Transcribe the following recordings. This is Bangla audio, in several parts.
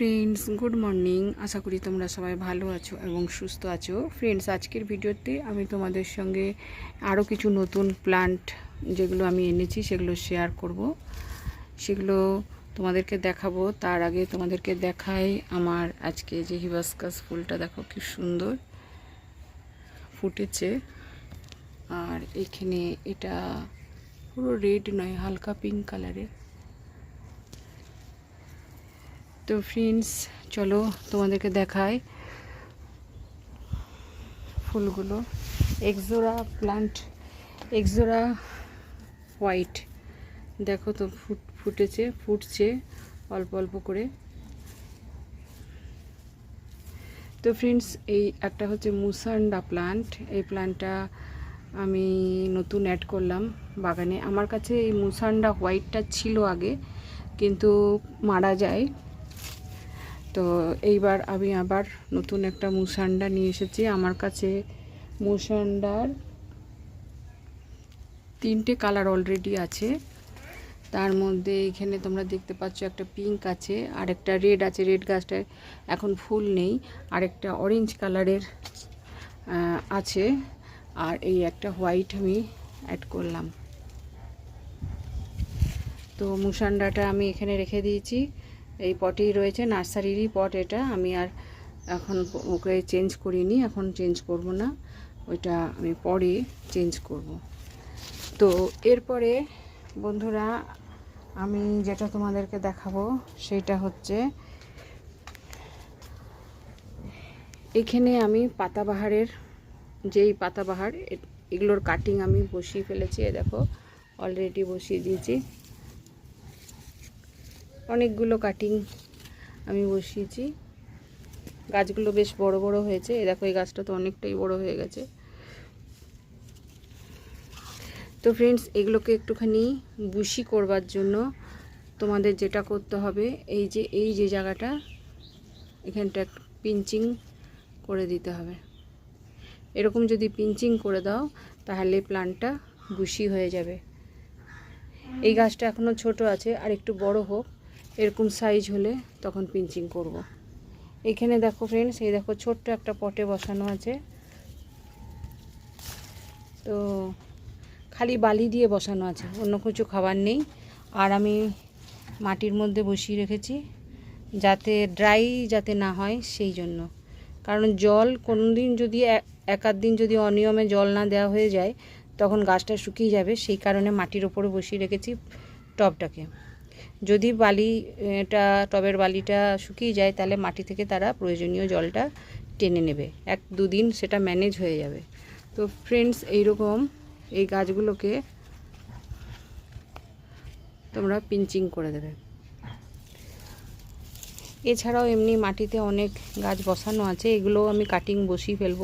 ফ্রেন্ডস গুড মর্নিং আশা করি তোমরা সবাই ভালো আছো এবং সুস্থ আছো। ফ্রেন্ডস আজকের ভিডিওতে আমি তোমাদের সঙ্গে আরও কিছু নতুন প্লান্ট যেগুলো আমি এনেছি, সেগুলো শেয়ার করব। সেগুলো তোমাদেরকে দেখাবো। তার আগে তোমাদেরকে দেখাই আমার আজকে যে হিবাস্কাস ফুলটা, দেখো কি সুন্দর ফুটেছে। আর এখানে এটা পুরো রেড নয়, হালকা পিঙ্ক কালারের তো ফ্রেন্ডস চলো তোমাদেরকে দেখাই ফুলগুলো। এক্সোরা প্লান্ট এক্সোরা হোয়াইট দেখো তো ফুট, ফুটেছে, ফুটছে অল্প অল্প করে। তো ফ্রেন্ডস এই একটা হচ্ছে মুসান্ডা প্লান্ট এই প্লান্টটা আমি নতুন অ্যাড করলাম বাগানে। আমার কাছে এই মুসান্ডা হোয়াইটটা ছিল আগে, কিন্তু মারা যায়। তো এইবার আমি আবার নতুন একটা মুসান্ডা নিয়ে এসেছি। আমার কাছে মুসান্ডার তিনটে কালার অলরেডি আছে। তার মধ্যে এখানে তোমরা দেখতে পাচ্ছ একটা পিঙ্ক আছে, আর একটা রেড আছে। রেড গাছটায় এখন ফুল নেই, আর একটা অরেঞ্জ কালারের আছে। আর এই একটা হোয়াইট আমি অ্যাড করলাম। তো মুসান্ডাটা আমি এখানে রেখে দিয়েছি। এই পটেই রয়েছে, নার্সারিরই পট এটা। আমি আর এখন ওকে চেঞ্জ করিনি, এখন চেঞ্জ করব না। ওইটা আমি পরে চেঞ্জ করব। তো এরপরে বন্ধুরা, আমি যেটা তোমাদেরকে দেখাবো সেটা হচ্ছে, এখানে আমি পাতাবাহারের যেই পাতাবাহার এগুলোর কাটিং আমি বসিয়ে ফেলেছি দেখো অলরেডি বসিয়ে দিয়েছি। অনেকগুলো কাটিং আমি বসিয়েছি। গাছগুলো বেশ বড় বড় হয়েছে। এ দেখো, এই গাছটা তো অনেকটাই বড় হয়ে গেছে। তো ফ্রেন্ডস এগুলোকে একটুখানি বুশি করবার জন্য তোমাদের যেটা করতে হবে, এই যে এই যে জায়গাটা, এখানটা পিঞ্চিং করে দিতে হবে। এরকম যদি পিঞ্চিং করে দাও, তাহলে প্লান্টটা বুশি হয়ে যাবে। এই গাছটা এখনও ছোট আছে, আর একটু বড় হোক এরকম সাইজ হলে তখন পিঞ্চিং করব। এখানে দেখো ফ্রেন্ডস এই দেখো ছোট্ট একটা পটে বসানো আছে। তো খালি বালি দিয়ে বসানো আছে, অন্য কিছু খাবার নেই। আর আমি মাটির মধ্যে বসিয়ে রেখেছি যাতে ড্রাই যাতে না হয় সেই জন্য। কারণ জল কোনো দিন যদি এক দিন যদি অনিয়মে জল না দেওয়া হয়ে যায়, তখন গাছটা শুকিয়ে যাবে। সেই কারণে মাটির ওপরে বসিয়ে রেখেছি টবটাকে। যদি বালিটা টবের বালিটা শুকিয়ে যায়, তাহলে মাটি থেকে তারা প্রয়োজনীয় জলটা টেনে নেবে। এক দুদিন সেটা ম্যানেজ হয়ে যাবে। তো ফ্রেন্ডস এইরকম এই গাছগুলোকে তোমরা পিঞ্চিং করে দেবে। এছাড়াও এমনি মাটিতে অনেক গাছ বসানো আছে। এগুলো আমি কাটিং বসিয়ে ফেলব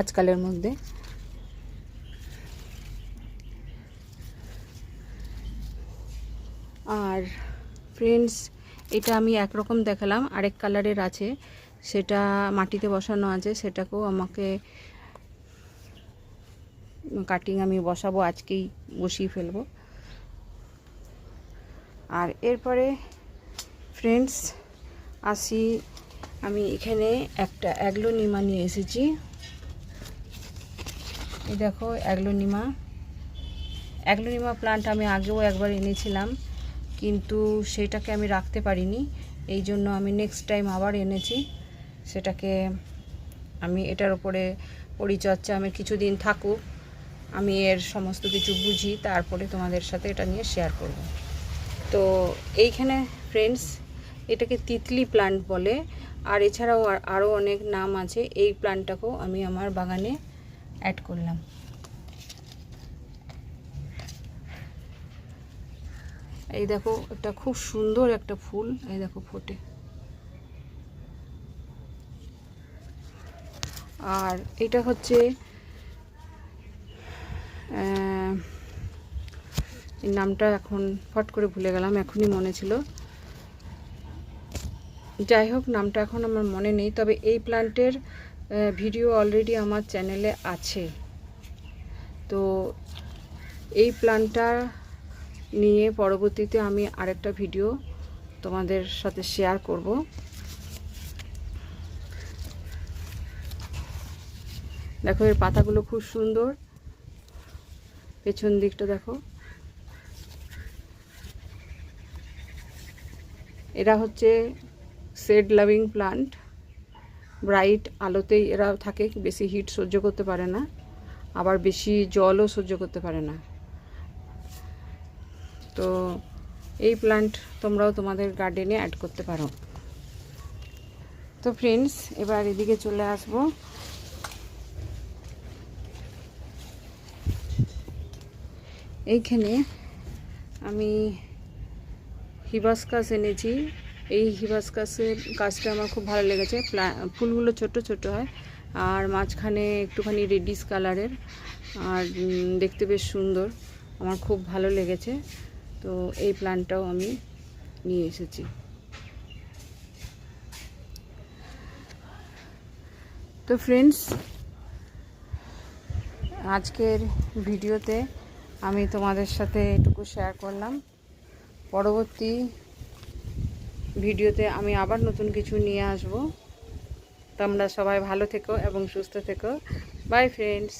আজকালের মধ্যে। আর ফ্রেন্ডস এটা আমি একরকম দেখালাম। আরেক কালারের আছে। সেটা মাটিতে বসানো আছে। সেটাকেও আমাকে কাটিং আমি বসাবো, আজকেই বসিয়ে ফেলব। আর এরপরে ফ্রেন্ডস আসি। আমি এখানে একটা অ্যাগ্লোনিমা নিয়ে এসেছি। এই দেখো, অ্যাগ্লোনিমা। অ্যাগ্লোনিমা প্লান্ট আমি আগেও একবার এনেছিলাম। কিন্তু সেটাকে আমি রাখতে পারিনি। এই জন্য আমি নেক্সট টাইম আবার এনেছি। সেটাকে আমি এটার উপরে পরিচর্যা, আমি কিছুদিন থাকুক, আমি এর সমস্ত কিছু বুঝি, তারপরে তোমাদের সাথে এটা নিয়ে শেয়ার করব। তো এইখানে ফ্রেন্ডস এটাকে তিতলি প্লান্ট বলে, আর এছাড়াও আরও অনেক নাম আছে। এই প্লান্টটাকেও আমি আমার বাগানে অ্যাড করলাম। এই দেখো, একটা খুব সুন্দর একটা ফুল, এই দেখো ফোটে। আর এটা হচ্ছে নামটা এখন ফট করে ভুলে গেলাম, এখনই মনে ছিল। যাই হোক, নামটা এখন আমার মনে নেই, তবে এই প্লান্টের ভিডিও অলরেডি আমার চ্যানেলে আছে। তো এই প্লান্টটা নিয়ে পরবর্তীতে আমি আরেকটা ভিডিও তোমাদের সাথে শেয়ার করব। দেখো, এর পাতাগুলো খুব সুন্দর। পেছন দিকটা দেখো। এরা হচ্ছে সেড লাভিং প্লান্ট ব্রাইট আলোতেই এরা থাকে, বেশি হিট সহ্য করতে পারে না। আবার বেশি জলও সহ্য করতে পারে না। তো এই প্লান্ট তোমরাও তোমাদের গার্ডেনে অ্যাড করতে পারো। তো ফ্রেন্ডস এবার এদিকে চলে আসব। এইখানে আমি হিবাসকাস এনেছি। এই হিবাসকাসের গাছটা আমার খুব ভালো লেগেছে। ফুলগুলো ছোট ছোট হয়, আর মাঝখানে একটুখানি রেডিশ কালারের আর দেখতে বেশ সুন্দর। আমার খুব ভালো লেগেছে। তো এই প্ল্যানটাও আমি নিয়ে এসেছি। তো ফ্রেন্ডস আজকের ভিডিওতে আমি তোমাদের সাথে এটুকু শেয়ার করলাম। পরবর্তী ভিডিওতে আমি আবার নতুন কিছু নিয়ে আসব। তোমরা সবাই ভালো থেকো এবং সুস্থ থেকো। By friends